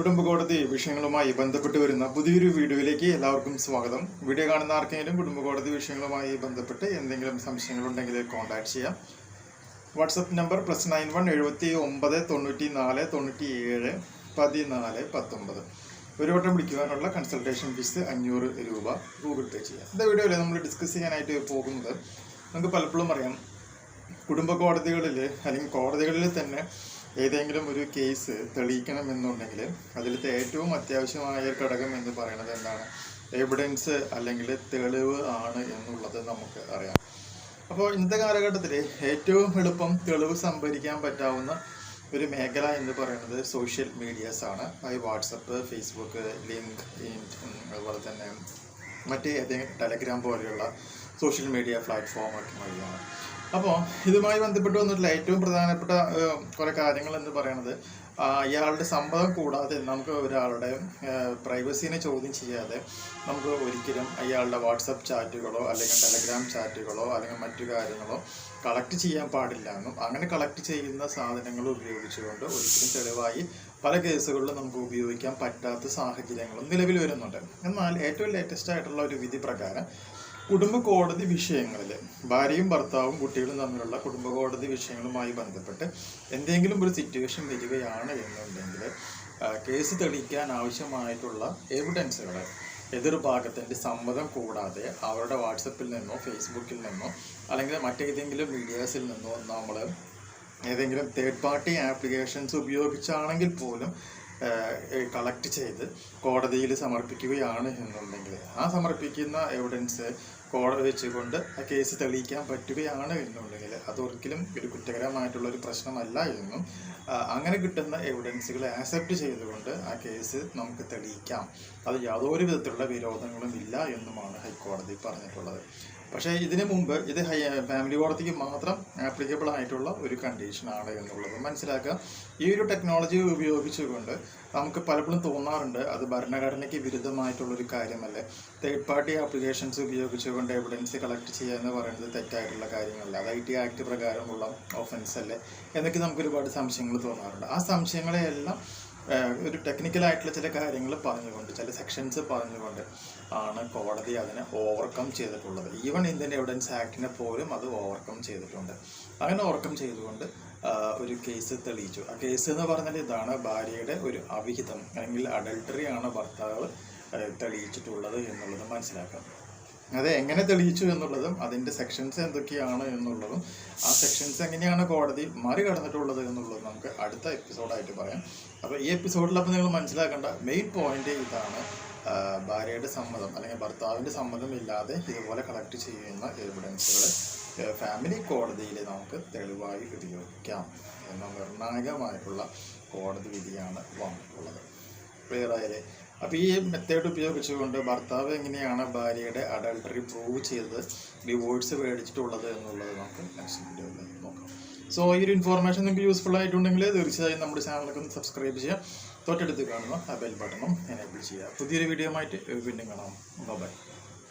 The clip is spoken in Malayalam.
കുടുംബകോടതി വിഷയങ്ങളുമായി ബന്ധപ്പെട്ട് വരുന്ന പുതിയൊരു വീഡിയോയിലേക്ക് എല്ലാവർക്കും സ്വാഗതം. വീഡിയോ കാണുന്ന ആർക്കെങ്കിലും കുടുംബ കോടതി വിഷയങ്ങളുമായി ബന്ധപ്പെട്ട് എന്തെങ്കിലും സംശയങ്ങളുണ്ടെങ്കിൽ കോൺടാക്ട് ചെയ്യാം. WhatsApp number plus nine one എഴുപത്തി ഒമ്പത് തൊണ്ണൂറ്റി നാല് തൊണ്ണൂറ്റി ഏഴ് പതിനാല് പത്തൊമ്പത്. ഒരു വട്ടം പിടിക്കുവാനുള്ള കൺസൾട്ടേഷൻ ഫീസ് അഞ്ഞൂറ് രൂപ ഗൂഗിൾ പേ ചെയ്യാം. ഇന്നത്തെ വീഡിയോയിൽ നമ്മൾ ഡിസ്കസ് ചെയ്യാനായിട്ട് പോകുന്നത് നമുക്ക് പലപ്പോഴും അറിയാം. കുടുംബ കോടതികളിൽ അല്ലെങ്കിൽ കോടതികളിൽ തന്നെ ഏതെങ്കിലും ഒരു കേസ് തെളിയിക്കണം എന്നുണ്ടെങ്കിൽ അതിലത്തെ ഏറ്റവും അത്യാവശ്യമായ ഘടകം എന്ന് പറയുന്നത് എന്താണ്? എവിഡൻസ് അല്ലെങ്കിൽ തെളിവ് ആണ് എന്നുള്ളത് നമുക്ക് അറിയാം. അപ്പോൾ ഇന്നത്തെ കാലഘട്ടത്തിൽ ഏറ്റവും എളുപ്പം തെളിവ് സംഭരിക്കാൻ പറ്റാവുന്ന ഒരു മേഖല എന്ന് പറയുന്നത് സോഷ്യൽ മീഡിയാസ് ആണ്. അത് വാട്സപ്പ് ഫേസ്ബുക്ക് ലിങ്ക് അതുപോലെ തന്നെ മറ്റ് ഏതെങ്കിലും ടെലഗ്രാം പോലെയുള്ള സോഷ്യൽ മീഡിയ പ്ലാറ്റ്ഫോമൊക്കെ വഴിയാണ്. അപ്പോൾ ഇതുമായി ബന്ധപ്പെട്ട് വന്നിട്ടുള്ള ഏറ്റവും പ്രധാനപ്പെട്ട കുറേ കാര്യങ്ങൾ എന്ന് പറയുന്നത് അയാളുടെ സമ്മതം കൂടാതെ നമുക്ക് ഒരാളുടെ പ്രൈവസീനെ ചോദ്യം ചെയ്യാതെ നമുക്ക് ഒരിക്കലും അയാളുടെ വാട്സപ്പ് ചാറ്റുകളോ അല്ലെങ്കിൽ ടെലഗ്രാം ചാറ്റുകളോ അല്ലെങ്കിൽ മറ്റു കാര്യങ്ങളോ കളക്ട് ചെയ്യാൻ പാടില്ല എന്നും അങ്ങനെ കളക്ട് ചെയ്യുന്ന സാധനങ്ങൾ ഉപയോഗിച്ചുകൊണ്ട് ഒരിക്കലും തെളിവായി പല കേസുകളിലും നമുക്ക് ഉപയോഗിക്കാൻ പറ്റാത്ത സാഹചര്യങ്ങളും നിലവിൽ വരുന്നുണ്ട്. എന്നാൽ ഏറ്റവും ലേറ്റസ്റ്റ് ആയിട്ടുള്ള ഒരു വിധി പ്രകാരം കുടുംബ കോടതി വിഷയങ്ങളിൽ ഭാര്യയും ഭർത്താവും കുട്ടികളും തമ്മിലുള്ള കുടുംബ കോടതി വിഷയങ്ങളുമായി ബന്ധപ്പെട്ട് എന്തെങ്കിലും ഒരു സിറ്റുവേഷൻ വരികയാണ് എന്നുണ്ടെങ്കിൽ കേസ് തെളിയിക്കാൻ ആവശ്യമായിട്ടുള്ള എവിഡൻസുകൾ എതിർഭാഗത്തിന്റെ സമ്മതം കൂടാതെ അവരുടെ വാട്സപ്പിൽ നിന്നോ ഫേസ്ബുക്കിൽ നിന്നോ അല്ലെങ്കിൽ മറ്റേതെങ്കിലും മീഡിയാസിൽ നിന്നോ നമ്മൾ ഏതെങ്കിലും തേർഡ് പാർട്ടി ആപ്ലിക്കേഷൻസ് ഉപയോഗിച്ചാണെങ്കിൽ പോലും കളക്ട് ചെയ്ത് കോടതിയിൽ സമർപ്പിക്കുകയാണ് എന്നുണ്ടെങ്കിൽ ആ സമർപ്പിക്കുന്ന എവിഡൻസ് കോടതി വെച്ചുകൊണ്ട് ആ കേസ് തെളിയിക്കാൻ പറ്റുകയാണ് എന്നുണ്ടെങ്കിൽ അതൊരിക്കലും ഒരു കുറ്റകരമായിട്ടുള്ള ഒരു പ്രശ്നമല്ല എന്നും അങ്ങനെ കിട്ടുന്ന എവിഡൻസുകളെ ആക്സെപ്റ്റ് ചെയ്തുകൊണ്ട് ആ കേസ് നമുക്ക് തെളിയിക്കാം. അത് യാതൊരു വിധത്തിലുള്ള വിരോധങ്ങളും ഇല്ല എന്നുമാണ് ഹൈക്കോടതി പറഞ്ഞിട്ടുള്ളത്. പക്ഷേ ഇതിനു മുമ്പ് ഇത് ഹൈ ഫാമിലി കോടതിക്ക് മാത്രം ആപ്ലിക്കബിൾ ആയിട്ടുള്ള ഒരു കണ്ടീഷനാണ് എന്നുള്ളത് മനസ്സിലാക്കുക ഈ ഒരു ടെക്നോളജി ഉപയോഗിച്ചുകൊണ്ട് നമുക്ക് പലപ്പോഴും തോന്നാറുണ്ട് അത് ഭരണഘടനയ്ക്ക് വിരുദ്ധമായിട്ടുള്ളൊരു കാര്യമല്ലേ? തേർഡ് പാർട്ടി ആപ്ലിക്കേഷൻസ് ഉപയോഗിച്ചുകൊണ്ട് എവിഡൻസ് കളക്ട് ചെയ്യുക എന്ന് പറയുന്നത് തെറ്റായിട്ടുള്ള കാര്യമല്ല. അത് ഐ ടി ആക്ട് പ്രകാരമുള്ള ഓഫൻസ് അല്ലേ? എന്നൊക്കെ നമുക്ക് ഒരുപാട് സംശയങ്ങൾ തോന്നാറുണ്ട്. ആ സംശയങ്ങളെയെല്ലാം ഒരു ടെക്നിക്കൽ ആയിട്ടുള്ള ചില കാര്യങ്ങൾ പറഞ്ഞുകൊണ്ട് ചില സെക്ഷൻസ് പറഞ്ഞുകൊണ്ട് ആണ് കോടതി അതിനെ ഓവർകം ചെയ്തിട്ടുള്ളത്. ഈവൻ ഇന്ത്യൻ എവിഡൻസ് ആക്ടിനെ പോലും അത് ഓവർകം ചെയ്തിട്ടുണ്ട്. അങ്ങനെ ഓവർകം ചെയ്തുകൊണ്ട് ഒരു കേസ് തെളിയിച്ചു. ആ കേസ് എന്ന് പറഞ്ഞാൽ ഇതാണ് ഭാര്യയുടെ ഒരു അവിഹിതം അല്ലെങ്കിൽ അഡൽട്ടറി ആണ് ഭർത്താവ് തെളിയിച്ചിട്ടുള്ളത് എന്നുള്ളത് മനസ്സിലാക്കാം. അത് എങ്ങനെ തെളിയിച്ചു എന്നുള്ളതും അതിന്റെ സെക്ഷൻസ് എന്തൊക്കെയാണ് എന്നുള്ളതും ആ സെക്ഷൻസ് എങ്ങനെയാണ് കോടതി മറികടന്നിട്ടുള്ളത് എന്നുള്ളതും നമുക്ക് അടുത്ത എപ്പിസോഡായിട്ട് പറയാം. അപ്പോൾ ഈ എപ്പിസോഡിൽ അപ്പോൾ നിങ്ങൾ മനസ്സിലാക്കേണ്ട മെയിൻ പോയിന്റ് ഇതാണ് ഭാര്യയുടെ സമ്മതം അല്ലെങ്കിൽ ഭർത്താവിന്റെ സമ്മതം ഇല്ലാതെ ഇതുപോലെ കളക്ട് ചെയ്യുന്ന എവിഡൻസുകൾ ഫാമിലി കോടതിയിൽ നമുക്ക് തെളിവായി ഉപയോഗിക്കാം എന്ന നിർണായകമായിട്ടുള്ള കോടതി വിധിയാണ് വന്നിട്ടുള്ളത്. ക്ലിയർ ആയാലേ അപ്പോൾ ഈ മെത്തേഡ് ഉപയോഗിച്ചുകൊണ്ട് ഭർത്താവ് എങ്ങനെയാണ് ഭാര്യയുടെ അഡൾട്ടറി പ്രൂവ് ചെയ്തത് ഡിവോഴ്സ് മേടിച്ചിട്ടുള്ളത് എന്നുള്ളത് നമുക്ക് നെക്സ്റ്റ് വീഡിയോയിൽ നോക്കാം. സോ ഈ ഒരു ഇൻഫോർമേഷൻ നിങ്ങൾക്ക് യൂസ്ഫുൾ ആയിട്ടുണ്ടെങ്കിൽ തീർച്ചയായും നമ്മുടെ ചാനലൊക്കെ ഒന്ന് സബ്സ്ക്രൈബ് ചെയ്യുക. തൊട്ടടുത്ത് കാണുന്ന ആ ബെൽ ബട്ടണും എനേബിൾ ചെയ്യുക. പുതിയൊരു വീഡിയോ ആയിട്ട് വീണ്ടും കാണാം. ബൈ